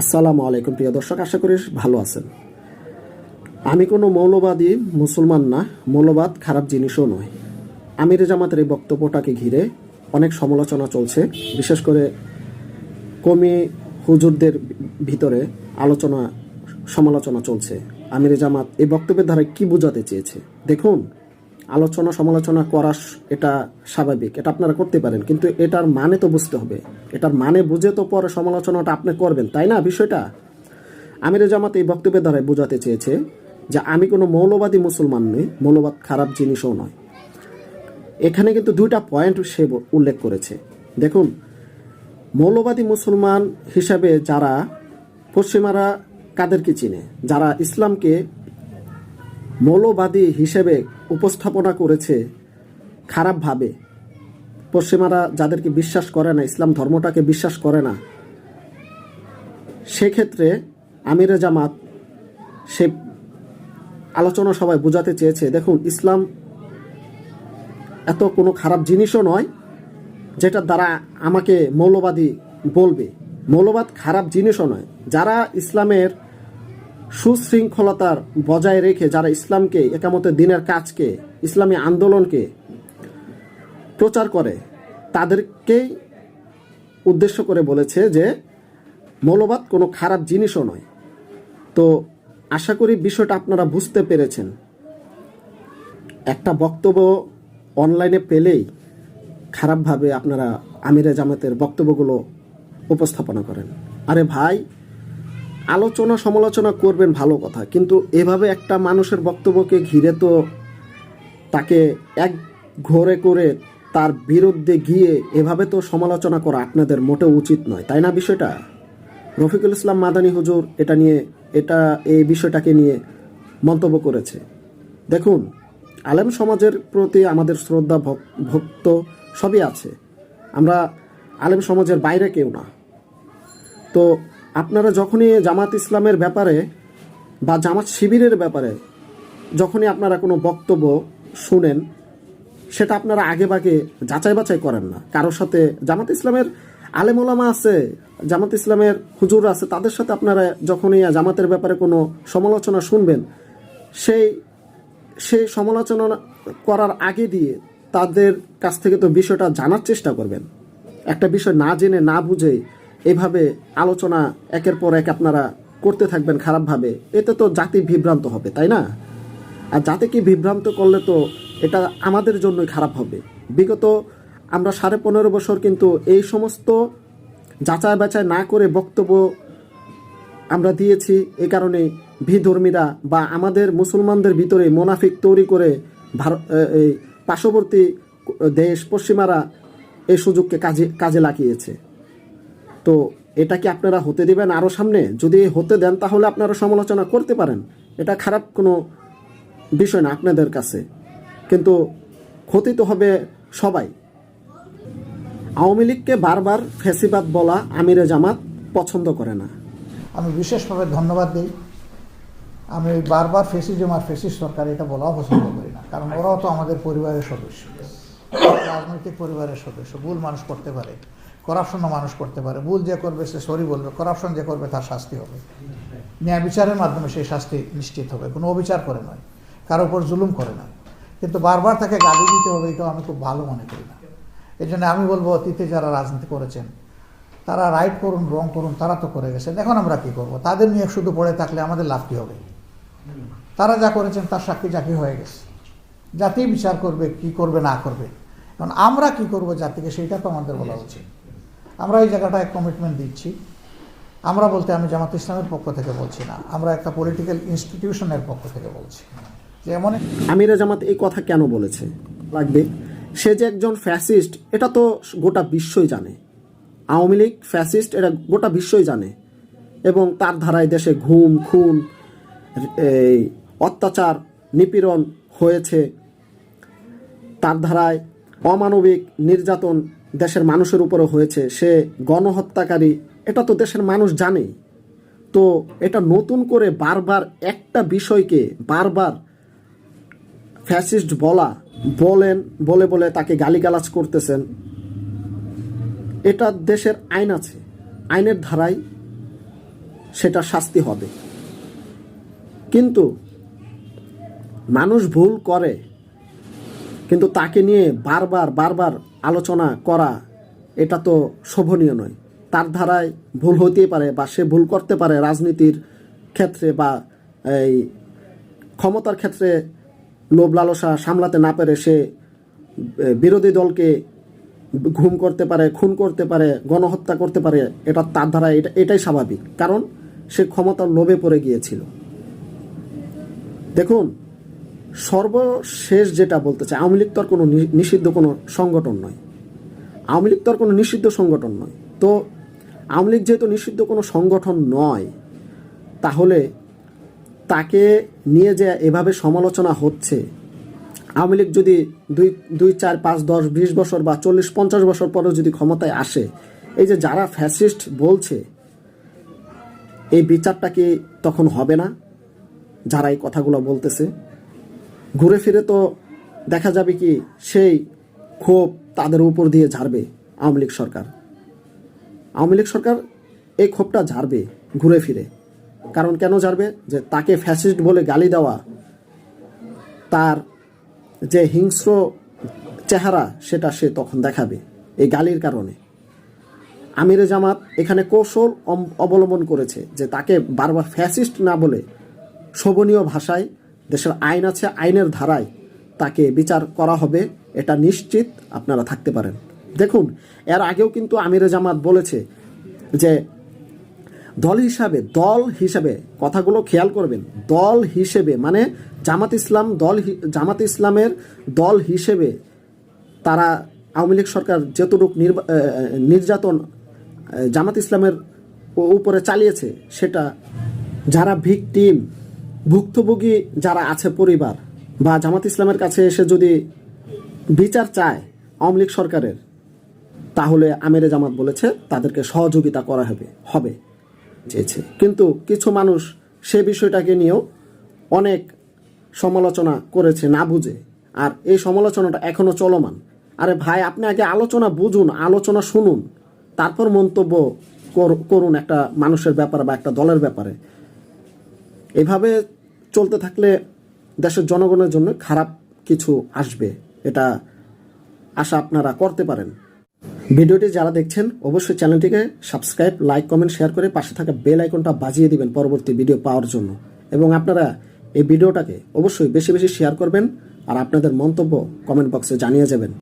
আসসালামু আলাইকুম, প্রিয় দর্শক, আশা করি ভালো আছেন। আমি কোনো মৌলবাদী মুসলমান না, মৌলবাদ খারাপ জিনিসও নয়। আমির জামাতের এই বক্তব্যটাকে ঘিরে অনেক সমালোচনা চলছে, বিশেষ করে কমি হুজুরদের ভিতরে আলোচনা, সমালোচনা চলছে। আমির জামাত এই বক্তব্যের দ্বারা কি বোঝাতে চেয়েছে? দেখুন আলোচনা, সমালোচনা করা এটা স্বাভাবিক, এটা আপনারা করতে পারেন। কিন্তু এটার মানে তো বুঝতে হবে। এটার মানে বুঝে তো পরে সমালোচনাটা আপনি করবেন, তাই না বিষয়টা? আমির জামাত এই বক্তব্যের দ্বারা বোঝাতে চেয়েছে যে আমি কোনো মৌলবাদী মুসলমান নই, মৌলবাদ খারাপ জিনিসও নয়। এখানে কিন্তু দুইটা পয়েন্ট সে উল্লেখ করেছে। দেখুন, মৌলবাদী মুসলমান হিসাবে যারা পশ্চিমারা কাদেরকে চিনে? যারা ইসলামকে মৌলবাদী হিসেবে উপস্থাপনা করেছে খারাপভাবে। পশ্চিমারা যাদেরকে বিশ্বাস করে না, ইসলাম ধর্মটাকে বিশ্বাস করে না, সেক্ষেত্রে আমিরে জামাত সে আলোচনা সবাই বোঝাতে চেয়েছে, দেখুন, ইসলাম এত কোনো খারাপ জিনিসও নয়, যেটার দ্বারা আমাকে মৌলবাদী বলবে। মৌলবাদ খারাপ জিনিসও নয়। যারা ইসলামের সুশৃঙ্খলতার বজায় রেখে যারা ইসলামকে, একামতের দিনের কাজকে, ইসলামী আন্দোলনকে প্রচার করে তাদেরকেই উদ্দেশ্য করে বলেছে যে, মৌলবাদ কোনো খারাপ জিনিসও নয়। তো আশা করি বিষয়টা আপনারা বুঝতে পেরেছেন। একটা বক্তব্য অনলাইনে পেলেই খারাপভাবে আপনারা আমিরে জামাতের বক্তব্যগুলো উপস্থাপনা করেন। আরে ভাই আলোচনা সমালোচনা করবেন ভালো কথা, কিন্তু এভাবে একটা মানুষের বক্তব্যকে ঘিরে তো তাকে এক ঘরে করে তার বিরুদ্ধে গিয়ে এভাবে তো সমালোচনা করা আপনাদের মোটেও উচিত নয়, তাই না বিষয়টা? রফিকুল ইসলাম মাদানী হুজুর এটা নিয়ে, এটা, এই বিষয়টাকে নিয়ে মন্তব্য করেছে। দেখুন, আলেম সমাজের প্রতি আমাদের শ্রদ্ধা ভক্ত সবই আছে। আমরা আলেম সমাজের বাইরে কেউ না। তো আপনারা যখনই জামাত ইসলামের ব্যাপারে বা জামাত শিবিরের ব্যাপারে যখনই আপনারা কোনো বক্তব্য শুনেন, সেটা আপনারা আগে বাগে যাচাই বাছাই করেন না। কারোর সাথে জামাত ইসলামের আলেমোলামা আছে, জামাত ইসলামের হুজুর আছে, তাদের সাথে আপনারা যখনই জামাতের ব্যাপারে কোনো সমালোচনা শুনবেন, সেই সেই সমালোচনা করার আগে দিয়ে তাদের কাছ থেকে তো বিষয়টা জানার চেষ্টা করবেন। একটা বিষয় না জেনে, না বুঝে এভাবে আলোচনা একের পর এক আপনারা করতে থাকবেন খারাপভাবে। এতে তো জাতি বিভ্রান্ত হবে, তাই না? আর জাতিকে বিভ্রান্ত করলে তো এটা আমাদের জন্যই খারাপ হবে। বিগত আমরা সাড়ে পনেরো বছর কিন্তু এই সমস্ত যাচাই বাছাই না করে বক্তব্য আমরা দিয়েছি এই কারণে বিধর্মীরা বা আমাদের মুসলমানদের ভিতরে মোনাফিক তৈরি করে ভারত এই পার্শ্ববর্তী দেশ পশ্চিমারা এই সুযোগকে কাজে কাজে লাগিয়েছে। তো এটা কি আপনারা হতে দিবেন আরও সামনে? যদি হতে দেন, তাহলে আপনারা সমালোচনা করতে পারেন। এটা খারাপ কোনো বিষয় না আপনাদের কাছে। কিন্তু ক্ষতি তো হবে সবাই। আওয়ামী লীগকে বারবার ফেসিবাদ বলা আমিরে জামাত পছন্দ করে না। আমি বিশেষভাবে ধন্যবাদ দিই। আমি বারবার ফেসিজম আর ফেসিস সরকার এটা বলাও পছন্দ করি না। কারণ ওরাও তো আমাদের পরিবারের সদস্য। রাজনৈতিক পরিবারের সদস্য। ভুল মানুষ করতে পারে। করাপশনও মানুষ করতে পারে। ভুল যে করবে সে সরি বলবে। করাপশন যে করবে তার শাস্তি হবে। ন্যায় বিচারের মাধ্যমে সেই শাস্তি নিশ্চিত হবে। কোনো অবিচার করে নয়। কারও উপর জুলুম করে না। কিন্তু বারবার তাকে গালি দিতে হবে এটাও আমি খুব ভালো মনে করি না। এই জন্য আমি বলব অতীতে যারা রাজনীতি করেছেন তারা রাইট করুন রং করুন তারা তো করে গেছেন। এখন আমরা কি করব? তাদের নিয়ে শুধু পড়ে থাকলে আমাদের লাভ কি হবে? তারা যা করেছেন তার সাক্ষী চাকরি হয়ে গেছে। জাতি বিচার করবে কি করবে না করবে। কারণ আমরা কি করব জাতিকে সেইটা তো আমাদের বলা উচিত। আমরা এই জায়গাটায় কমিটমেন্ট দিচ্ছি। আমরা বলতে আমি জামাত ইসলামের পক্ষ থেকে বলছি না, আমরা একটা পলিটিক্যাল ইনস্টিটিউশনের পক্ষ থেকে বলছি। যে এমন আমিরা জামাত এই কথা কেন বলেছে? লাগবে। সে যে একজন ফ্যাসিস্ট এটা তো গোটা বিশ্বই জানে। আওয়ামী লীগ ফ্যাসিস্ট এটা গোটা বিশ্বই জানে। এবং তার ধারায় দেশে ঘুম, খুন, এই অত্যাচার, নিপীড়ন হয়েছে। তার ধারায় অমানবিক, নির্যাতন দেশের মানুষের উপরে হয়েছে, সে গণহত্যাকারী, এটা তো দেশের মানুষ জানে তো এটা নতুন করে বারবার একটা বিষয়কে বারবার ফ্যাসিস্ট বলা, বলেন, বলে বলে তাকে গালিগালাজ করতেছেন, এটা দেশের আইন আছে। আইনের ধারায় সেটা শাস্তি হবে। কিন্তু মানুষ ভুল করে। কিন্তু তাকে নিয়ে বারবার বারবার আলোচনা করা, এটা তো শোভনীয় নয়। তার ধারায় ভুল হতেই পারে বা সে ভুল করতে পারে রাজনীতির ক্ষেত্রে বা এই ক্ষমতার ক্ষেত্রে লোভ লালসা সামলাতে না পেরে সে বিরোধী দলকে ঘুম করতে পারে, খুন করতে পারে, গণহত্যা করতে পারে, এটা তার দ্বারা এটা, এটাই স্বাভাবিক। কারণ সে ক্ষমতার লোভে পড়ে গিয়েছিল। দেখুন সর্বশেষ যেটা বলতে চাই, আওয়ামী লীগ তো আর কোনো নিষিদ্ধ কোনো সংগঠন নয়। আওয়ামী লীগ তো আর কোনো নিষিদ্ধ সংগঠন নয়। তো আওয়ামী লীগ যেহেতু নিষিদ্ধ কোনো সংগঠন নয়, তাহলে তাকে নিয়ে যে এভাবে সমালোচনা হচ্ছে, আওয়ামী লীগ যদি দুই দুই, চার, পাঁচ, দশ, বিশ বছর বা চল্লিশ, পঞ্চাশ বছর পরেও যদি ক্ষমতায় আসে, এই যে যারা ফ্যাসিস্ট বলছে, এই বিচারটা কি তখন হবে না? যারা এই কথাগুলো বলতেছে ঘুরে ফিরে তো দেখা যাবে কি সেই ক্ষোভ তাদের উপর দিয়ে ঝাড়বে আওয়ামী লীগ সরকার। আওয়ামী লীগ সরকার এই ক্ষোভটা ঝাড়বে ঘুরে ফিরে। কারণ কেন ঝাড়বে? যে তাকে ফ্যাসিস্ট বলে গালি দেওয়া, তার যে হিংস্র চেহারা, সেটা সে তখন দেখাবে এই গালির কারণে। আমিরে জামাত এখানে কৌশল অবলম্বন করেছে যে তাকে বারবার ফ্যাসিস্ট না বলে শোভনীয় ভাষায় দেশের আইন আছে, আইনের ধারায় তাকে বিচার করা হবে, এটা নিশ্চিত আপনারা থাকতে পারেন। দেখুন, এর আগেও কিন্তু আমিরে জামাত বলেছে যে দল হিসাবে, দল হিসেবে কথাগুলো খেয়াল করবেন। দল হিসেবে মানে জামাত ইসলাম দল জামাত ইসলামের দল হিসেবে তারা আওয়ামী লীগ সরকার যতটুকু নির্যাতন জামাত ইসলামের উপরে চালিয়েছে, সেটা যারা ভিকটিম ভুক্তভোগী যারা আছে পরিবার বা জামাত ইসলামের কাছে এসে যদি বিচার চায় আওয়ামী লীগ সরকারের, তাহলে আমিরে জামাত বলেছে তাদেরকে সহযোগিতা করা হবে হবে, চেয়েছে। কিন্তু কিছু মানুষ সে বিষয়টাকে নিয়েও অনেক সমালোচনা করেছে না বুঝে। আর এই সমালোচনাটা এখনও চলমান। আরে ভাই, আপনি আগে আলোচনা বুঝুন, আলোচনা শুনুন, তারপর মন্তব্য কর- করুন একটা মানুষের ব্যাপারে বা একটা দলের ব্যাপারে। এভাবে চলতে থাকলে দেশের জনগণের জন্য খারাপ কিছু আসবে, এটা আশা আপনারা করতে পারেন। ভিডিওটি যারা দেখছেন, অবশ্যই চ্যানেলটিকে সাবস্ক্রাইব, লাইক, কমেন্ট, শেয়ার করে পাশে থাকা বেল আইকনটা বাজিয়ে দিবেন পরবর্তী ভিডিও পাওয়ার জন্য। এবং আপনারা এই ভিডিওটাকে অবশ্যই বেশি বেশি শেয়ার করবেন, আর আপনাদের মন্তব্য কমেন্ট বক্সে জানিয়ে যাবেন।